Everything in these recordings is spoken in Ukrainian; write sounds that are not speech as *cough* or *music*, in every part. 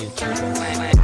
with children.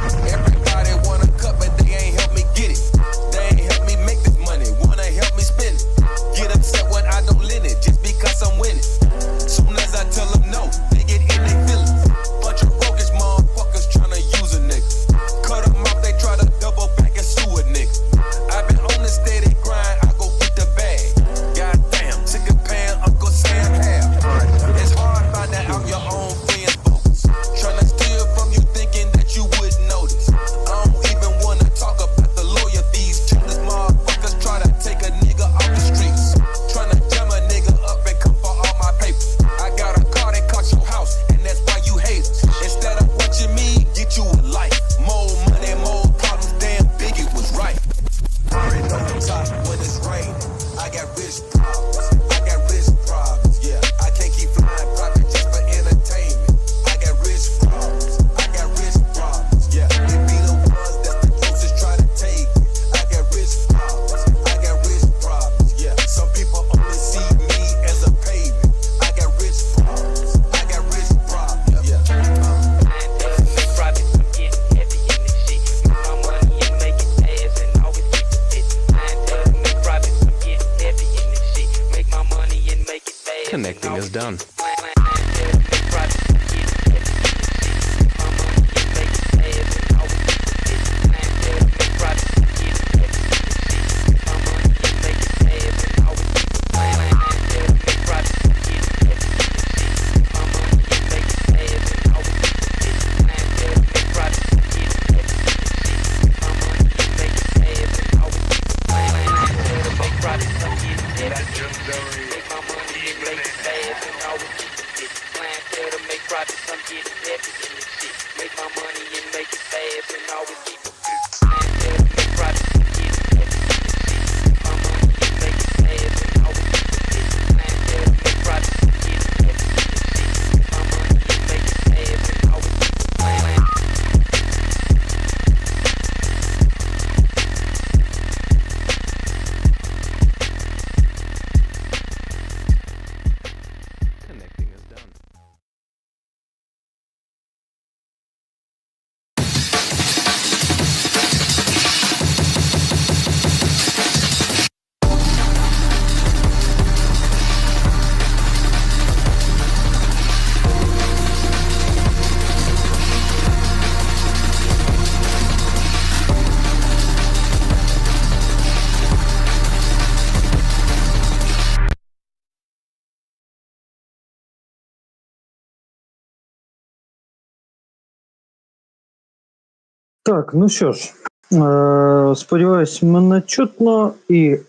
Так, ну що ж, е, сподіваюсь, мене чутно, і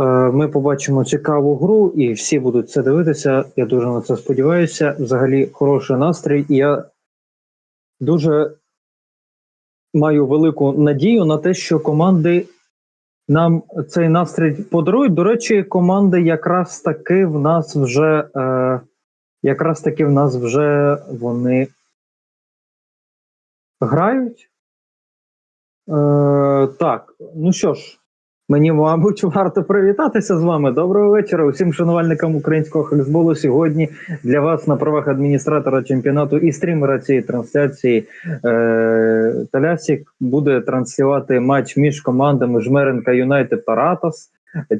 е, ми побачимо цікаву гру, і всі будуть це дивитися. Я дуже на це сподіваюся. Взагалі, хороший настрій. І я дуже маю велику надію на те, що команди нам цей настрій подарують. До речі, команди якраз таки в нас вже. Е, якраз таки в нас вже вони грають. Е, так, ну що ж, мені, мабуть, варто привітатися з вами. Доброго вечора усім шанувальникам українського хлізболу. Сьогодні для вас на правах адміністратора чемпіонату і стрімера цієї трансляції е, Талясік буде транслювати матч між командами Жмеренка Юнайтед та Ратос.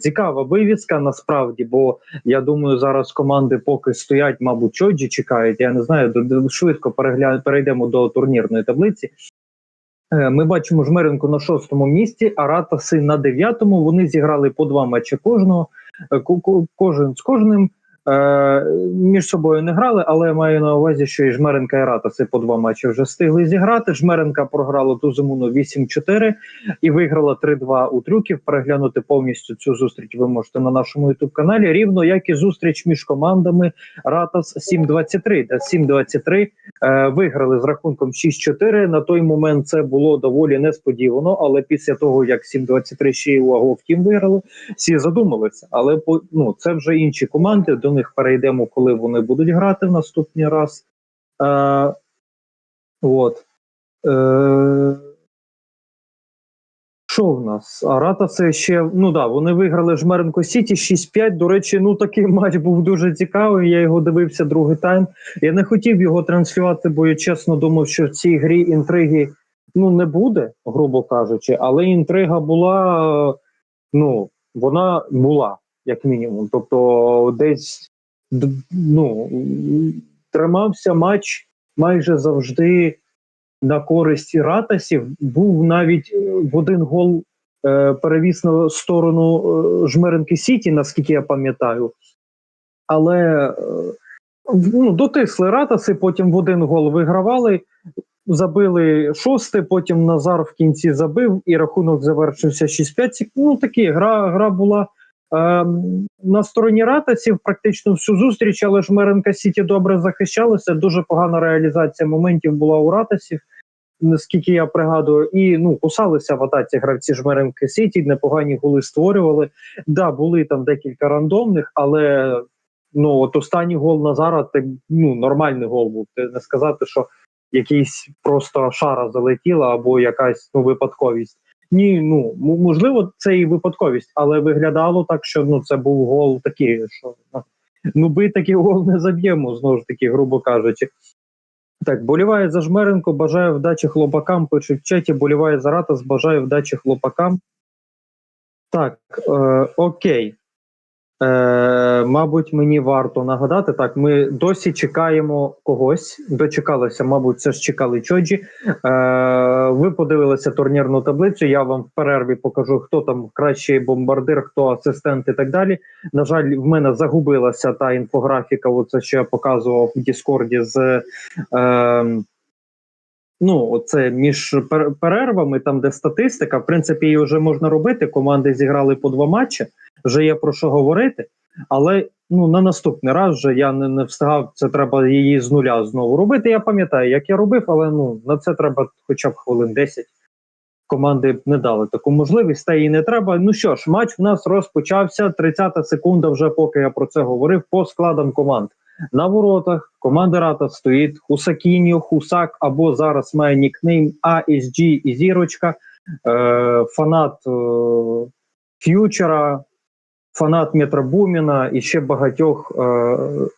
Цікава вивіска насправді, бо я думаю, зараз команди поки стоять, мабуть, чоджі чекають. Я не знаю, швидко перейдемо до турнірної таблиці. Е, Ми бачимо Жмеренко на шостому місці, а Ратаси на дев'ятому. Вони зіграли по два матчі кожного. Е, ко- ко- Кожен з кожним е, між собою не грали, але маю на увазі, що і Жмеренка і Ратаси по два матчі вже встигли зіграти. Жмеренка програла ту зимуну 8-4 і виграла 3-2 у трюків. Переглянути повністю цю зустріч ви можете на нашому youtube каналі. Рівно як і зустріч між командами Ратас 7-23, де 7-23 е, виграли з рахунком 6-4. На той момент це було доволі несподівано, але після того як 7-23 ще й у Агов Тім виграли, всі задумалися. Але ну це вже інші команди. До них перейдемо, коли вони будуть грати в наступний раз. Е, от. Е, Що в нас? А Ратаси ще, ну да, вони виграли Жмеренко Сіті 6-5. До речі, ну такий *laughs* матч був дуже цікавий. Я його дивився другий тайм. Я не хотів його транслювати, бо я чесно думав, що в цій грі інтриги ну не буде, грубо кажучи, але інтрига була, е, ну, вона була, як мінімум. Тобто, десь ну, тримався матч майже завжди на користь Ратасів. Був навіть е, в один гол е, перевіз на сторону е, Жмеренки Сіті, наскільки я пам'ятаю. Але е, ну, дотисли Ратаси, потім в один гол вигравали, забили шосте, потім Назар в кінці забив, і рахунок завершився 6-5. Ну такі гра, гра була. Е, На стороні ратасів практично всю зустріч, але Жмеренка Сіті добре захищалася. Дуже погана реалізація моментів була у ратасів, наскільки я пригадую, і ну кусалися в атаці гравці Жмеренки Сіті, непогані голи створювали. Да, були там декілька рандомних, але ну от останній гол Назара це ну нормальний гол був. Ти не сказати, що якийсь просто шара залетіла або якась ну, випадковість. Ні, ну можливо, це і випадковість, але виглядало так, що ну це був гол такий, що ну, ну би такий гол не заб'ємо, знову ж таки, грубо кажучи. Так, боліває за Жмеренко, бажає вдачі хлопакам. Пише в чаті, боліває за Ратас, бажаю вдачі хлопакам. Так, е, окей. Е, мабуть, мені варто нагадати. Так, ми досі чекаємо когось. Дочекалися, мабуть, це ж чекали Чоджі. Е, ви подивилися турнірну таблицю. Я вам в перерві покажу, хто там кращий бомбардир, хто асистент і так далі. На жаль, в мене загубилася та інфографіка. Оце що я показував в Діскорді з. Е, Ну, оце між пер- перервами, там де статистика, в принципі, її вже можна робити. Команди зіграли по два матчі, вже є про що говорити. Але ну на наступний раз вже я не, не встигав. Це треба її з нуля знову робити. Я пам'ятаю, як я робив, але ну на це треба хоча б хвилин 10. Команди б не дали таку можливість, та їй не треба. Ну що ж, матч в нас розпочався. 30-та секунда, вже поки я про це говорив, по складам команд. На воротах команда Рата стоїть Хусакіньо, Хусак або зараз має нікнейм ASG і зірочка, е, фанат е, Ф'ючера, фанат Метробуміна і ще багатьох е,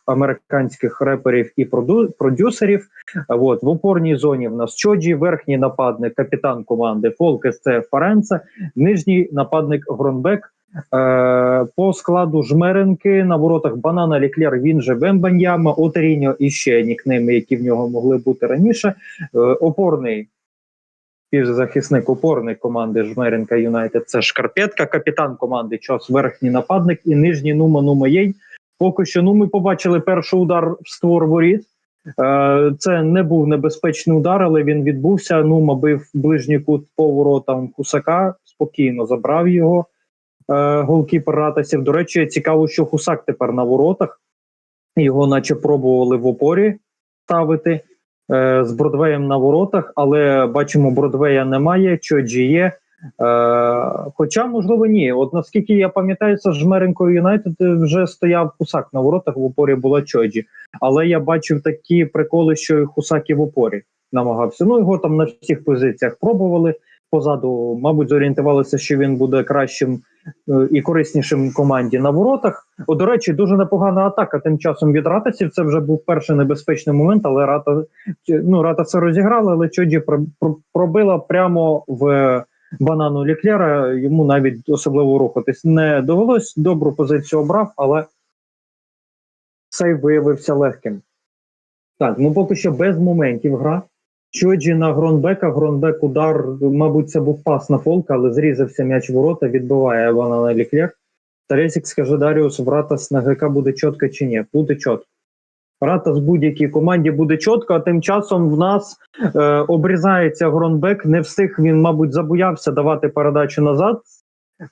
американських реперів і проду- продюсерів. От в опорній зоні в нас Чоджі, верхній нападник, капітан команди Фолкес це Фаренце, нижній нападник Гронбек. Е, по складу жмеренки на воротах Банана Ліклер, він же Вембаньяма, Отеріньо і ще нікнейми, які в нього могли бути раніше. Е, опорний півзахисник опорний команди Жмеренка Юнайтед це Шкарпетка, капітан команди Час, верхній нападник і нижній Нума Нума Єй. Поки що ну ми побачили перший удар в створ воріт. Е, Це не був небезпечний удар, але він відбувся. Нума бив ближній кут по воротам Хусака, спокійно забрав його голкіпер Ратасів. До речі, цікаво, що Хусак тепер на воротах. Його, наче, пробували в опорі ставити е, з Бродвеєм на воротах, але бачимо, Бродвея немає, Чоджі є. Е, хоча, можливо, ні. От наскільки я пам'ятаю, це з Жмеренкою Юнайтед вже стояв Хусак на воротах, в опорі була Чоджі. Але я бачив такі приколи, що і Хусак і в опорі намагався. Ну, його там на всіх позиціях пробували. Позаду, мабуть, зорієнтувалися, що він буде кращим е, і кориснішим команді на воротах. О, до речі, дуже непогана атака. Тим часом від Ратасів це вже був перший небезпечний момент, але Рата ну Рата це розіграла, але Чоджі про- про- пробила прямо в банану Ліклера. Йому навіть особливо рухатись не довелось. Добру позицію обрав, але сейв виявився легким. Так, ну поки що без моментів гра. Чоджі на Гронбека, Гронбек удар, мабуть, це був пас на фолка, але зрізався м'яч ворота, відбиває банана Ліклер. Таресік скаже Даріус, в Ратас на ГК буде чітко чи ні? Буде чітко. Ратас будь-якій команді буде чітко, а тим часом в нас е, обрізається Гронбек. Не встиг він, мабуть, забоявся давати передачу назад.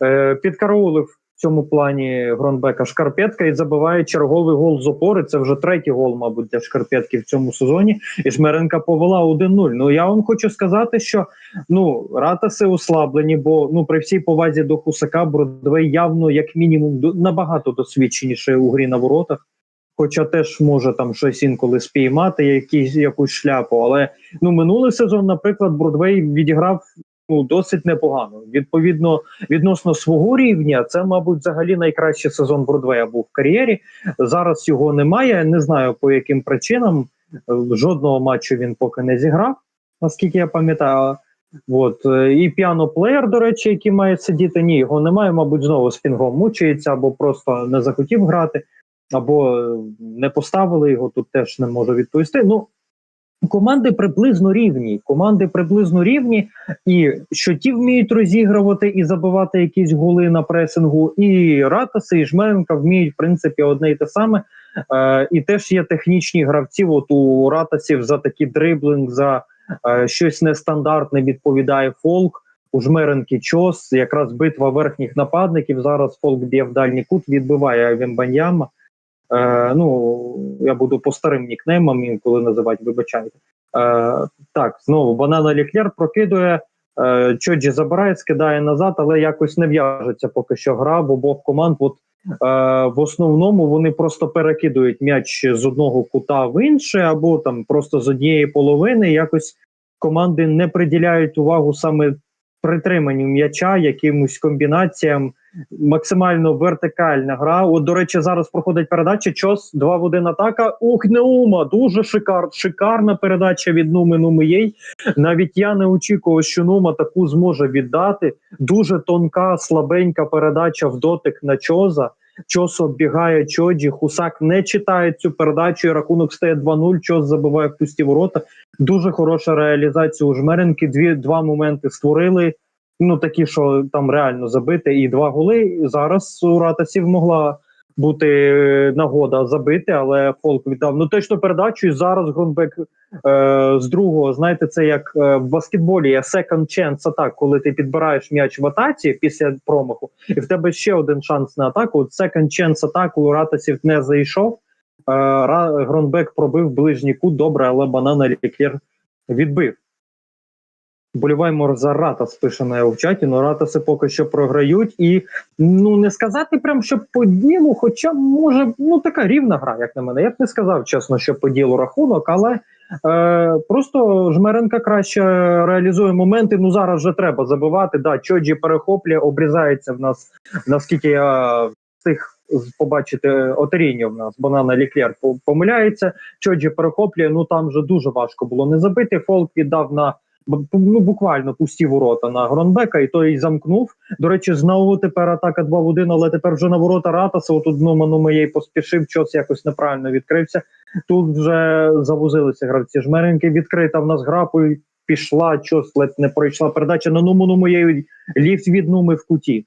Е, підкараулив цьому плані Гронбека Шкарпетка і забиває черговий гол з опори. Це вже третій гол, мабуть, для Шкарпетки в цьому сезоні. І Жмеренка повела 1-0. Ну я вам хочу сказати, що ну ратаси ослаблені, бо ну при всій повазі до Хусака Бродвей явно, як мінімум, набагато досвідченіше у грі на воротах. Хоча теж може там щось інколи спіймати, якісь якусь шляпу. Але ну минулий сезон, наприклад, Бродвей відіграв ну, досить непогано. Відповідно, відносно свого рівня, це, мабуть, взагалі найкращий сезон Бродвея був в кар'єрі. Зараз його немає. Не знаю по яким причинам. Жодного матчу він поки не зіграв, наскільки я пам'ятаю. От і піано-плеєр, до речі, який має сидіти. Ні, його немає, мабуть, знову з пінгом мучається, або просто не захотів грати, або не поставили його. Тут теж не можу відповісти. Ну команди приблизно рівні. Команди приблизно рівні, і що ті вміють розігрувати і забивати якісь голи на пресингу, і Ратаси, і Жменка вміють в принципі одне і те саме. Е, і теж є технічні гравці. От у Ратасів за такий дриблинг, за е, щось нестандартне відповідає Фолк. У Жмеренки чос, якраз битва верхніх нападників. Зараз Фолк б'є в дальній кут, відбиває Вімбаньяма. Е, ну, я буду по старим нікнеймам інколи називати, вибачайте. Е, так, знову банана Ліклер прокидує. Е, Чоджі забирає, скидає назад, але якось не в'яжеться поки що гра, бо обох команд от, е, в основному вони просто перекидують м'яч з одного кута в інше, або там просто з однієї половини. Якось команди не приділяють увагу саме притриманню м'яча, якимось комбінаціям. Максимально вертикальна гра. От, до речі, зараз проходить передача. Чос 2 в 1 атака. Ух, Неума! Дуже шикар, шикарна передача від Нуми Нумиєй. Навіть я не очікував, що Нума таку зможе віддати. Дуже тонка, слабенька передача в дотик на Чоза. Чос оббігає Чоджі. Хусак не читає цю передачу. і Рахунок стає 2-0. Чос забиває в пусті ворота. Дуже хороша реалізація у Жмеренки. Дві два моменти створили. Ну такі, що там реально забити, і два голи. Зараз у Ратасів могла бути е, нагода забити, але Фолк віддав ну точно передачу. І зараз Грунбек е, з другого, знаєте, це як е, в баскетболі є second chance атак, коли ти підбираєш м'яч в атаці після промаху, і в тебе ще один шанс на атаку. От Second chance атаку Ратасів не зайшов. Е, Гронбек пробив ближній кут, добре, але банана Ліклер відбив. Боліваємо за Ратас, пише на в чаті, але Ратаси поки що програють. І ну не сказати прям, що по ділу, хоча може ну така рівна гра, як на мене. Я б не сказав чесно, що по ділу рахунок, але е, просто Жмеренка краще реалізує моменти. Ну зараз вже треба забивати. Да, Чоджі перехоплює, обрізається в нас, наскільки я встиг побачити Отеріньо в нас, банана Ліклер по- помиляється. Чоджі перехоплює. Ну там вже дуже важко було не забити. Фолк віддав на ну буквально пусті ворота на Гронбека, і той замкнув. До речі, знову тепер атака 2 в 1, але тепер вже на ворота Ратаса. Отут Номану моєї поспішив, час якось неправильно відкрився. Тут вже завозилися гравці жмеренки. Відкрита в нас грапою. пішла, чос ледь не пройшла передача на Нуману моєї ліфт від Нуми в куті.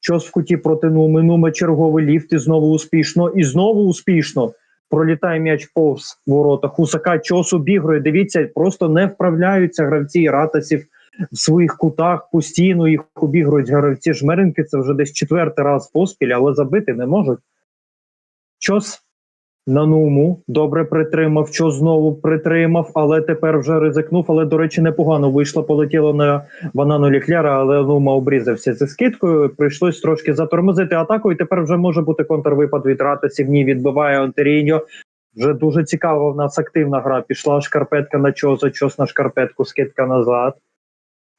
Чос в куті проти Нуми, Нума черговий ліфт і знову успішно, і знову успішно. Пролітає м'яч повз ворота. Хусака чос обігрує. Дивіться, просто не вправляються гравці ратасів в своїх кутах постійно їх обігрують гравці жмеренки. Це вже десь четвертий раз поспіль, але забити не можуть. Чос на нуму добре притримав, що знову притримав, але тепер вже ризикнув. Але, до речі, непогано вийшло, полетіло на банану Лікляра, але Нума обрізався зі скидкою. Прийшлось трошки затормозити атаку, і тепер вже може бути контрвипад від Ратасів. Ні, відбиває Антеріньо. Вже дуже цікава в нас активна гра. Пішла шкарпетка на чоза, чос на шкарпетку, скидка назад.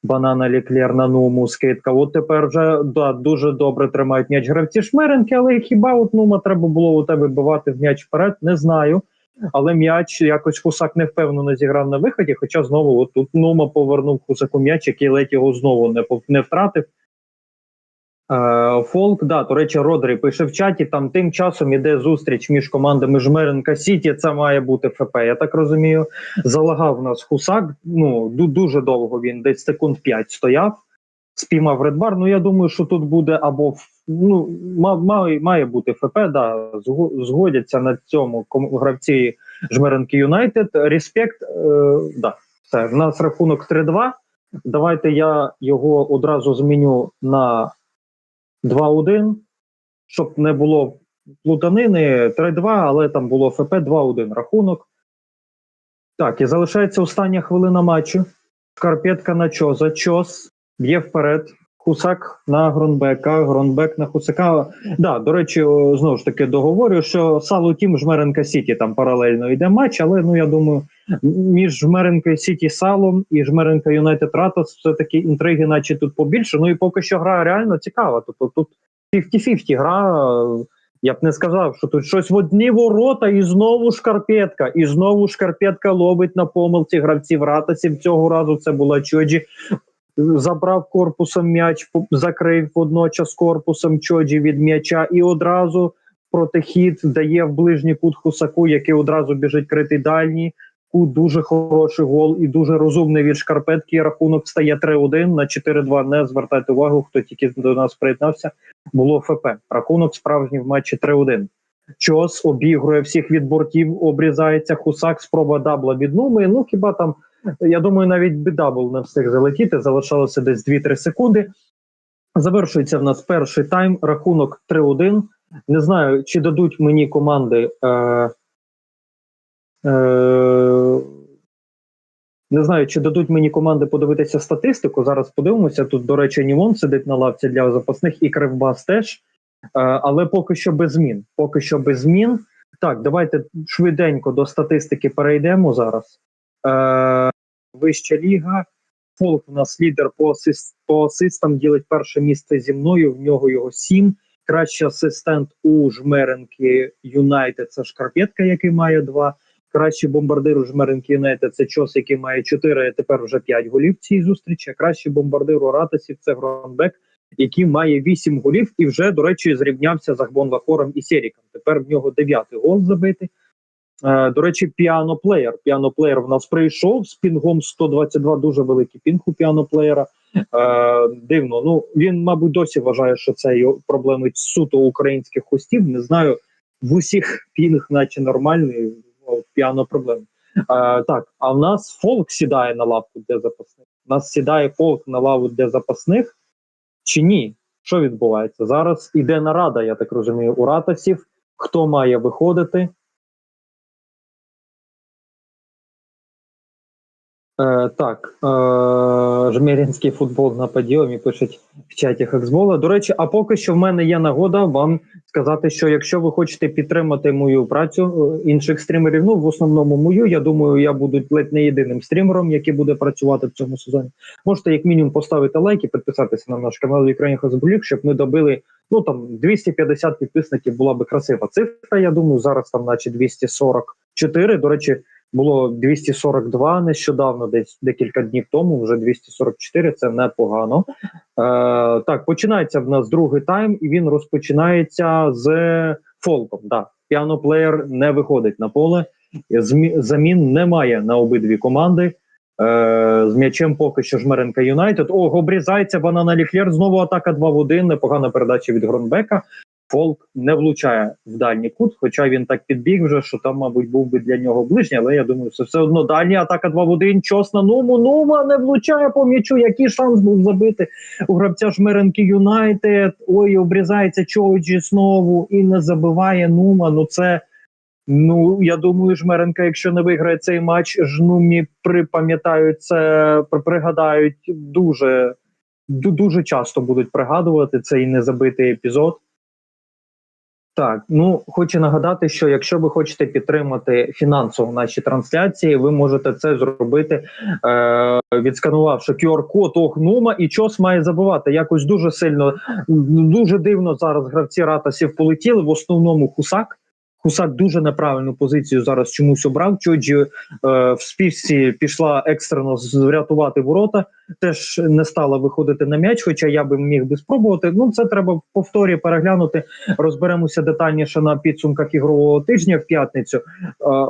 Банана Ліклер на нуму, скидка. От тепер вже да, дуже добре тримають м'яч гравці шмеренки, але хіба от нума треба було у тебе бивати в м'яч вперед? Не знаю. Але м'яч якось Хусак не впевнено зіграв на виході. Хоча знову от тут Нума повернув Хусаку м'яч, який ледь його знову не, не втратив. Е, Фолк, да, до речі, Родрі пише в чаті. Там тим часом іде зустріч між командами Жмеренка Сіті. Це має бути ФП. Я так розумію. Залагав нас Хусак. Ну дуже довго він, десь секунд 5 стояв, спіймав Редбар. Ну я думаю, що тут буде або ну ма- має, має бути ФП. Да, згодяться на цьому гравці Жмеренки Юнайтед. Респект, е, да, все. В нас рахунок 3-2. Давайте я його одразу зміню на 2-1, щоб не було плутанини 3-2, але там було ФП 2-1 рахунок. Так, і залишається остання хвилина матчу. Шкарпетка на Чоза. Чос б'є вперед. Хусак на Гронбека, Гронбек на Хусака. Да, до речі, знову ж таки договорю, що Салу Тім Жмеренка Сіті там паралельно йде матч, але ну я думаю, між Жмеренкою Сіті Салом і Жмеренка Юнайтед Ратос все-таки інтриги, наче тут побільше. Ну і поки що гра реально цікава. Тобто тут 50-50 гра. Я б не сказав, що тут щось в одні ворота, і знову шкарпетка, і знову шкарпетка ловить на помилці гравців Ратасів. Цього разу це була Чоджі. Забрав корпусом м'яч, закрив водночас корпусом Чоджі від м'яча і одразу протихід дає в ближній кут Хусаку, який одразу біжить критий дальній. Кут дуже хороший гол і дуже розумний від шкарпетки. Рахунок стає 3-1 на 4-2. Не звертайте увагу, хто тільки до нас приєднався. Було ФП. Рахунок справжній в матчі 3-1. Чос обігрує всіх від бортів, обрізається Хусак, спроба дабла від Нуми. Ну хіба там, я думаю, навіть би дабл не встиг залетіти. Залишалося десь 2-3 секунди. Завершується в нас перший тайм. Рахунок 3-1. Не знаю, чи дадуть мені команди. Е, е, не знаю, чи дадуть мені команди подивитися статистику. Зараз подивимося. Тут, до речі, Нівон сидить на лавці для запасних і Кривбас теж. Е, але поки що без змін. Поки що без змін. Так, давайте швиденько до статистики перейдемо зараз. Е, вища ліга. Фолк у нас лідер по, асист, по асистам ділить перше місце зі мною. В нього його сім. Кращий асистент у Жмеренки Юнайтед це Шкарпетка, який має два. Кращий бомбардир у Жмеренки Юнайтед це Чос, який має чотири, а тепер вже п'ять голів в цій зустрічі. А кращий бомбардир у Ратасів це Гронбек, який має вісім голів і вже, до речі, зрівнявся з Ахбон Лахором і Серіком. Тепер в нього дев'ятий гол забитий. Е, до речі, піаноплеєр. Піаноплеєр в нас прийшов з пінгом 122, дуже великий пінг у піаноплеєра. Е, дивно. Ну він, мабуть, досі вважає, що це його проблеми суто українських хостів. Не знаю, в усіх пінг, наче нормальний, піано проблем. Е, так, а в нас фолк сідає на лавку для запасних. У нас сідає фолк на лаву для запасних чи ні? Що відбувається? Зараз іде нарада, я так розумію, у ратасів. Хто має виходити? Е, так, е, жмерінський футбол на подіумі пишуть в чаті Хексбола. До речі, а поки що в мене є нагода вам сказати, що якщо ви хочете підтримати мою працю е, інших стрімерів, ну в основному мою, я думаю, я буду ледь не єдиним стрімером, який буде працювати в цьому сезоні. Можете як мінімум поставити лайк і підписатися на наш канал Ukraine Хексболік, щоб ми добили ну там 250 підписників. Була би красива цифра. Я думаю, зараз там, наче 244. До речі було 242 нещодавно, десь декілька днів тому, вже 244, це непогано. Е, так, починається в нас другий тайм, і він розпочинається з фолком. Да. Піаноплеєр не виходить на поле. Замін немає на обидві команди. Е, з м'ячем поки що Жмеренка Юнайтед. О, обрізається банана Ліхлєр. Знову атака 2 в 1. Непогана передача від Гронбека. Фолк не влучає в дальній кут, хоча він так підбіг вже, що там, мабуть, був би для нього ближній, але я думаю, це все одно дальня атака 2 в 1. Чос на Нуму. Нума не влучає по м'ячу. Який шанс був забити у гравця Жмеренки Юнайтед. Ой, обрізається Чоуджі знову і не забиває Нума. Ну це. Ну, я думаю, Жмеренка, якщо не виграє цей матч, жнумі припам'ятають це, пригадають дуже, дуже часто будуть пригадувати цей незабитий епізод. Так, ну хочу нагадати, що якщо ви хочете підтримати фінансово наші трансляції, ви можете це зробити, е, відсканувавши QR-код Огнума, і чос має забувати. Якось дуже сильно, дуже дивно зараз гравці ратасів полетіли. В основному Хусак. Хусак дуже неправильну позицію зараз чомусь обрав. Чоджі е, в співці пішла екстрено врятувати ворота, теж не стала виходити на м'яч, хоча я би міг би спробувати. Ну це треба в повторі переглянути. Розберемося детальніше на підсумках ігрового тижня в п'ятницю. Е,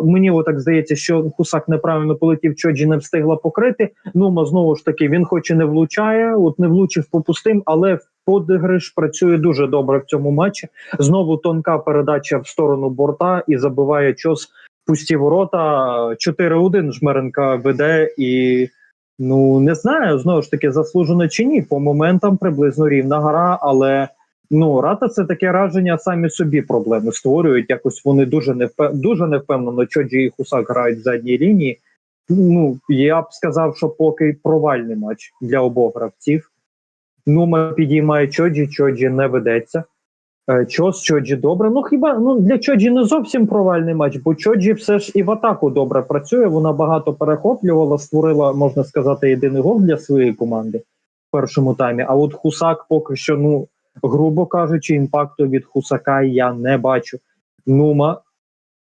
мені отак здається, що Хусак неправильно полетів, Чоджі не встигла покрити. Нума знову ж таки він, хоч і не влучає, от не влучив по пустим, але подигриш працює дуже добре в цьому матчі. Знову тонка передача в сторону борта і забиває чос пусті ворота. 4-1 Жмеренка веде і. Ну не знаю, знову ж таки, заслужено чи ні. По моментам приблизно рівна гра, але ну рата це таке раження, самі собі проблеми створюють. Якось вони дуже невпев... дуже невпевнено, Чоджі і Хусак грають в задній лінії. Ну я б сказав, що поки провальний матч для обох гравців. Нума підіймає Чоджі, Чоджі не ведеться. Е, Чос Чоджі добре. Ну хіба ну для Чоджі не зовсім провальний матч, бо Чоджі все ж і в атаку добре працює. Вона багато перехоплювала, створила, можна сказати, єдиний гол для своєї команди в першому таймі. А от Хусак поки що, ну грубо кажучи, імпакту від Хусака я не бачу. Нума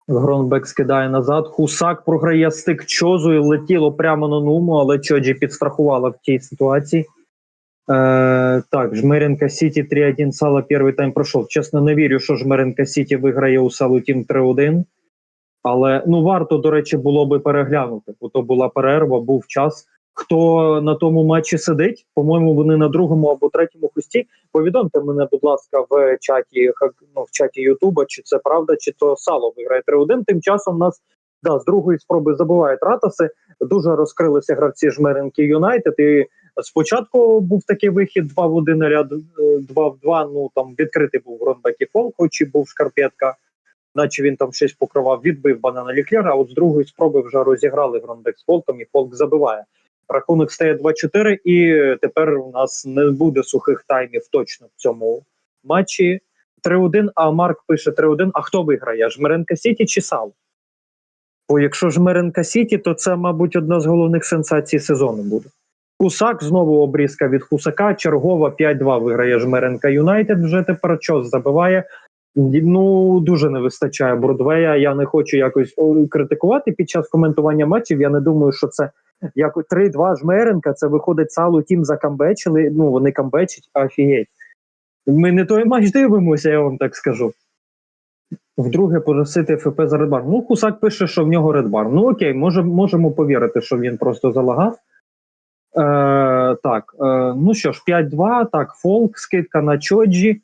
Гронбек скидає назад. Хусак програє стик Чозу і летіло прямо на Нуму, але Чоджі підстрахувала в тій ситуації. Е, так, Жмеренка Сіті 3-1, Сала перший тайм пройшов. Чесно, не вірю, що Жмеренка Сіті виграє у Салу Тім 3-1. Але ну варто, до речі, було би переглянути, бо то була перерва, був час. Хто на тому матчі сидить? По-моєму, вони на другому або третьому хусті. Повідомте мене, будь ласка, в чаті ну, в чаті Ютуба, чи це правда, чи то сало виграє 3-1. Тим часом нас да, з другої спроби забувають ратаси. Дуже розкрилися гравці жмеренки Юнайтед. І спочатку був такий вихід 2 в 1 ряд, 2 в 2. Ну там відкритий був Гронбек і Фол, хоч і був шкарпетка. Наче він там щось покривав, відбив банана Ліклера, а от з другої спроби вже розіграли Гронбек з Фолком, і Фолк забиває. Рахунок стає 2-4, і тепер у нас не буде сухих таймів точно в цьому матчі. 3-1, а Марк пише 3-1. А хто виграє? Жмеренка Сіті чи Сал? Бо якщо Жмеренка Сіті, то це, мабуть, одна з головних сенсацій сезону буде. Хусак знову обрізка від Хусака. Чергова 5-2 виграє Жмеренка Юнайтед. Вже тепер час забиває. Ну дуже не вистачає Бродвея. Я не хочу якось критикувати під час коментування матчів. Я не думаю, що це як 3-2 Жмеренка. Це виходить салу тім закамбечили. Ну вони камбечать, офігеть. Ми не той матч дивимося, я вам так скажу. Вдруге попросити ФП за Редбар. Ну, Кусак пише, що в нього Редбар. Ну окей, може, можемо повірити, що він просто залагав. Е, так, е, ну що ж, 5-2. Так, Фолк, скидка на Чоджі.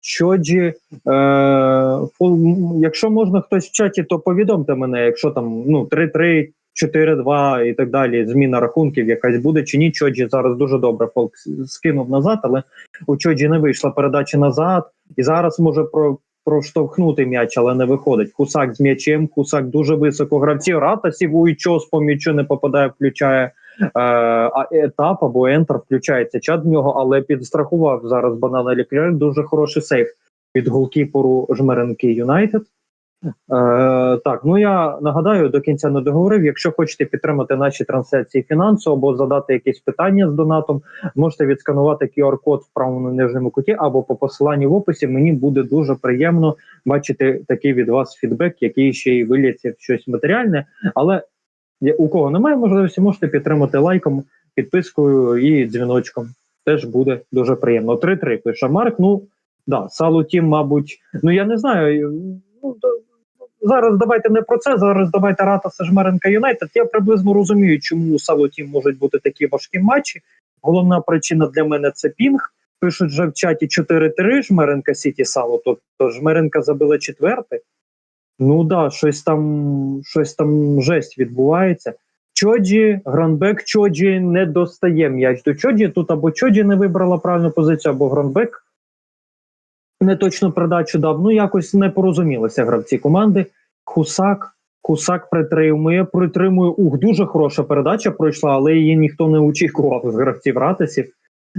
Чоджі. Е, фол, якщо можна хтось в чаті, то повідомте мене, якщо там ну, 3-3, 4-2 і так далі, зміна рахунків якась буде чи ні. Чоджі зараз дуже добре Фолк скинув назад, але у Чоджі не вийшла передача назад. І зараз може про проштовхнути м'яч, але не виходить. Хусак з м'ячем, Хусак дуже високо гравців. Ратасів у час по м'ячу не попадає, включає а етап або ентер, включається чат в нього, але підстрахував зараз банана Ліклер. Дуже хороший сейф від голкіперу Жмеренки Юнайтед. Е, так, ну я нагадаю, до кінця не договорив. Якщо хочете підтримати наші трансляції фінансово або задати якісь питання з донатом, можете відсканувати QR-код в правому нижньому куті або по посиланню в описі. Мені буде дуже приємно бачити такий від вас фідбек, який ще й виліться в щось матеріальне. Але у кого немає можливості, можете підтримати лайком, підпискою і дзвіночком. Теж буде дуже приємно. 3-3 пише Марк. Ну да, Салу Тім, мабуть, ну я не знаю. Ну, зараз давайте не про це. Зараз давайте Ратаса Жмеренка Юнайтед. Я приблизно розумію, чому у Салу Тім можуть бути такі важкі матчі. Головна причина для мене це пінг. Пишуть вже в чаті 4-3 Жмеренка Сіті Сало, тобто Жмеренка забила четверте. Ну да, щось там, щось там жесть відбувається. Чоджі, Гранбек Чоджі не достає м'яч до Чоджі. Тут або Чоджі не вибрала правильну позицію, або Гранбек не точну передачу дав. Ну якось не порозумілися гравці команди. Хусак, Хусак притримує, притримує. Ух, дуже хороша передача пройшла, але її ніхто не очікував з гравців Ратисів.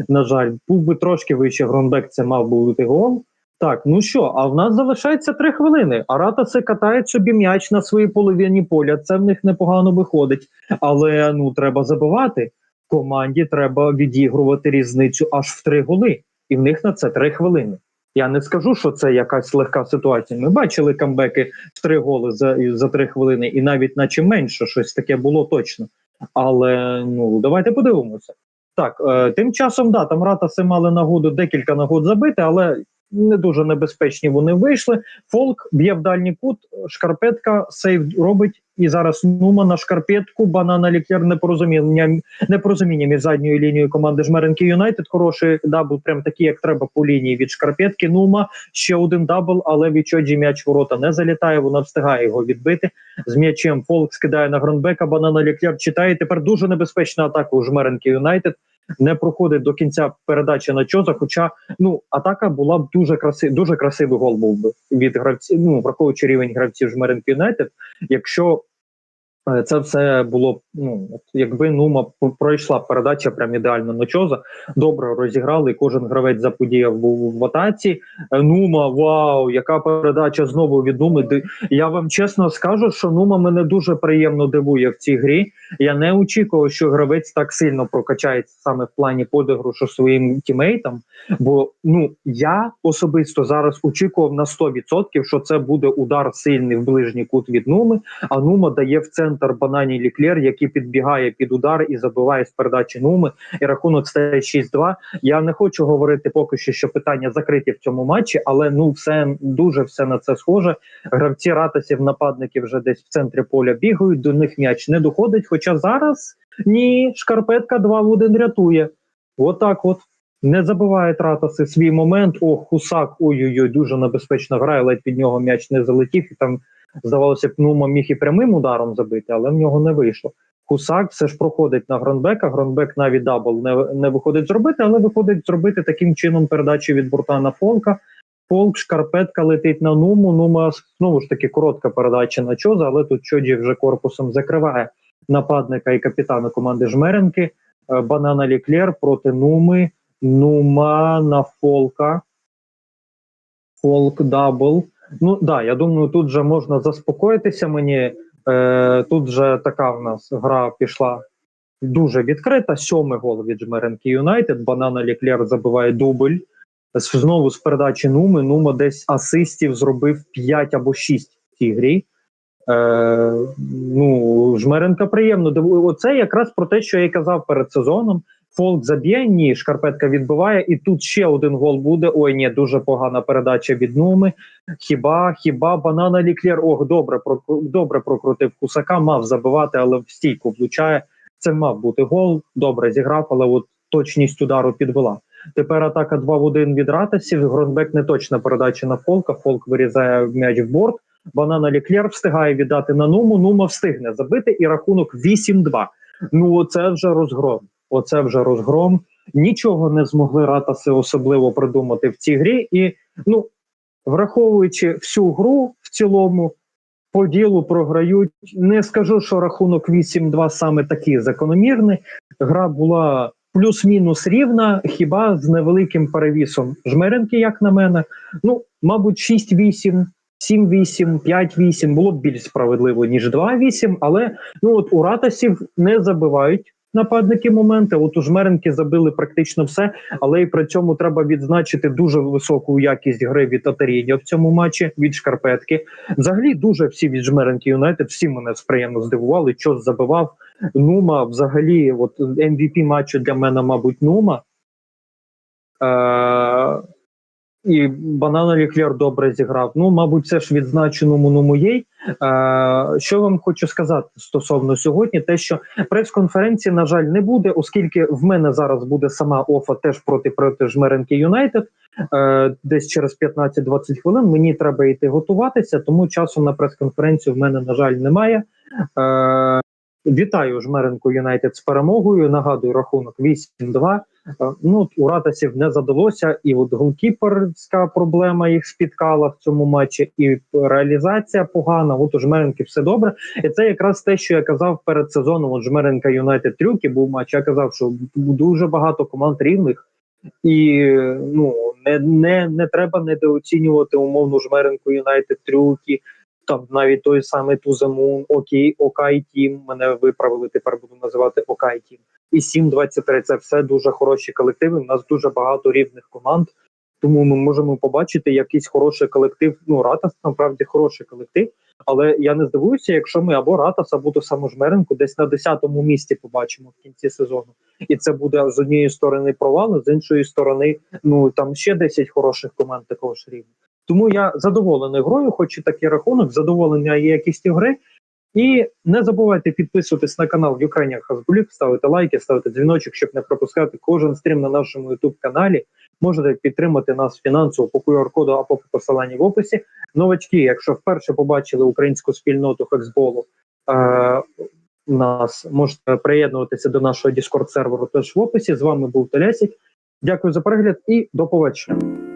На жаль, був би трошки вище Гронбек, це мав би бути гол. Так, ну що, а в нас залишається три хвилини. А Ратаси катають собі м'яч на своїй половині поля. Це в них непогано виходить. Але ну треба забивати. Команді треба відігрувати різницю аж в три голи. І в них на це три хвилини. Я не скажу, що це якась легка ситуація. Ми бачили камбеки в три голи за, за три хвилини, і навіть наче менше щось таке було точно. Але ну давайте подивимося. Так, е, тим часом, да, там ратаси мали нагоду декілька нагод забити, але не дуже небезпечні вони вийшли. Фолк б'є в дальній кут, шкарпетка сейв робить. І зараз Нума на шкарпетку, банана лікер непорозуміння, непорозуміння між задньою лінією команди Жмеренки Юнайтед. Хороший дабл, прям такий, як треба по лінії від шкарпетки. Нума ще один дабл, але від Чоджі м'яч ворота не залітає. Вона встигає його відбити. З м'ячем Фолк скидає на Гронбека. Банана лікер читає. Тепер дуже небезпечна атака у Жмеренки Юнайтед. Не проходить до кінця передачі на Чоза. Хоча ну атака була б дуже красив, дуже красивий гол був би від гравців. Ну враховуючи рівень гравців Жмеренки Юнайтед. Якщо Це все було ну якби Нума пройшла передача прям ідеально на Чоза. Добре розіграли. Кожен гравець заподіяв був в атаці. Е, Нума, вау, яка передача знову від Нуми. Я вам чесно скажу, що Нума мене дуже приємно дивує в цій грі. Я не очікував, що гравець так сильно прокачається саме в плані подигрушу своїм тімейтам. Бо ну я особисто зараз очікував на 100%, що це буде удар сильний в ближній кут від Нуми. А Нума дає в центр банані Ліклер, який підбігає під удар і забиває з передачі Нуми. І рахунок стає 6-2. Я не хочу говорити поки що, що питання закриті в цьому матчі, але ну все дуже все на це схоже. Гравці ратасів, нападники вже десь в центрі поля бігають. До них м'яч не доходить. Хоча зараз ні, шкарпетка 2 в 1 рятує. Отак, от. Не забиває Ратаси свій момент. О, Хусак, ой-ой-ой, дуже небезпечно грає, ледь під нього м'яч не залетів. І там, здавалося б, Нума міг і прямим ударом забити, але в нього не вийшло. Хусак все ж проходить на Гронбека. Гронбек навіть дабл не, не виходить зробити, але виходить зробити таким чином передачу від борта на Фолка. Фолк, шкарпетка летить на Нуму. Нума знову ж таки коротка передача на Чоза, але тут Чоджі вже корпусом закриває нападника і капітана команди Жмеренки. Е, Банана Ліклер проти Нуми. Нума на Фолка. Фолк дабл. Ну да, я думаю, тут же можна заспокоїтися мені. Е, тут же така в нас гра пішла дуже відкрита. Сьомий гол від Жмеренки Юнайтед. Банана Ліклер забиває дубль. Знову з передачі Нуми. Нума десь асистів зробив 5 або 6 в цій грі. Е, ну, Жмеренка приємно. Оце якраз про те, що я казав перед сезоном. Фолк заб'є, ні, шкарпетка відбиває, і тут ще один гол буде. Ой, ні, дуже погана передача від Нуми. Хіба, хіба банана ліклер? Ох, добре, добре прокрутив кусака, мав забивати, але в стійку влучає. Це мав бути гол. Добре зіграв, але от точність удару підвела. Тепер атака 2 в 1 від Ратасів. Гронбек не точна передача на Фолка. Фолк вирізає м'яч в борт. Банана Ліклер встигає віддати на Нуму. Нума встигне забити, і рахунок 8-2. Ну, оце вже розгром. Оце вже розгром. Нічого не змогли Ратаси особливо придумати в цій грі. І ну, враховуючи всю гру в цілому, по ділу програють. Не скажу, що рахунок 8-2 саме такий закономірний. Гра була плюс-мінус рівна, хіба з невеликим перевісом жмеренки, як на мене. Ну, мабуть, 6-8. 7-8, 5-8 було б більш справедливо, ніж 2-8, але ну от у Ратасів не забивають нападники моменти. От у Жмеренки забили практично все, але і при цьому треба відзначити дуже високу якість гри від Атаріньо в цьому матчі від шкарпетки. Взагалі дуже всі від Жмеренки Юнайтед, всі мене приємно здивували, що забивав Нума. Взагалі, от MVP матчу для мене, мабуть, Нума. Е- і Банана Ліклер добре зіграв. Ну, мабуть, це ж відзначеному. Е, що вам хочу сказати стосовно сьогодні, те, що прес-конференції, на жаль, не буде, оскільки в мене зараз буде сама офа теж проти проти Жмеренки Юнайтед. Е, десь через 15-20 хвилин мені треба йти готуватися, тому часу на прес-конференцію в мене, на жаль, немає. Е, Вітаю Жмеренку Юнайтед з перемогою. Нагадую, рахунок 8-2. Е, Ну, у Ратасів не задалося, і от голкіперська проблема їх спіткала в цьому матчі, і реалізація погана. От у Жмеренки все добре. І це якраз те, що я казав перед сезоном. От Жмеренка Юнайтед трюки був матч. Я казав, що дуже багато команд рівних, і ну не, не, не треба недооцінювати умовну Жмеренку Юнайтед трюки. Там навіть той самий Тузамун, Окей, Окай Тім. Мене виправили. Тепер буду називати Окай Тім. І 7-23 це все дуже хороші колективи. У нас дуже багато рівних команд. Тому ми можемо побачити якийсь хороший колектив. Ну, Ратас насправді хороший колектив. Але я не здивуюся, якщо ми або Ратас, або ту саму Жмеренку десь на 10-му місці побачимо в кінці сезону. І це буде з однієї сторони провал, з іншої сторони, ну там ще 10 хороших команд такого ж рівня. Тому я задоволений грою, хоч і такий рахунок, задоволення є якістю гри. І не забувайте підписуватись на канал Ukrainian Хазбулік, ставити лайки, ставити дзвіночок, щоб не пропускати кожен стрім на нашому youtube каналі. Можете підтримати нас фінансово по QR-коду або по посиланні в описі. Новачки, якщо вперше побачили українську спільноту хексболу, е, нас можете приєднуватися до нашого Discord серверу теж в описі. З вами був Телясік. Дякую за перегляд і до побачення.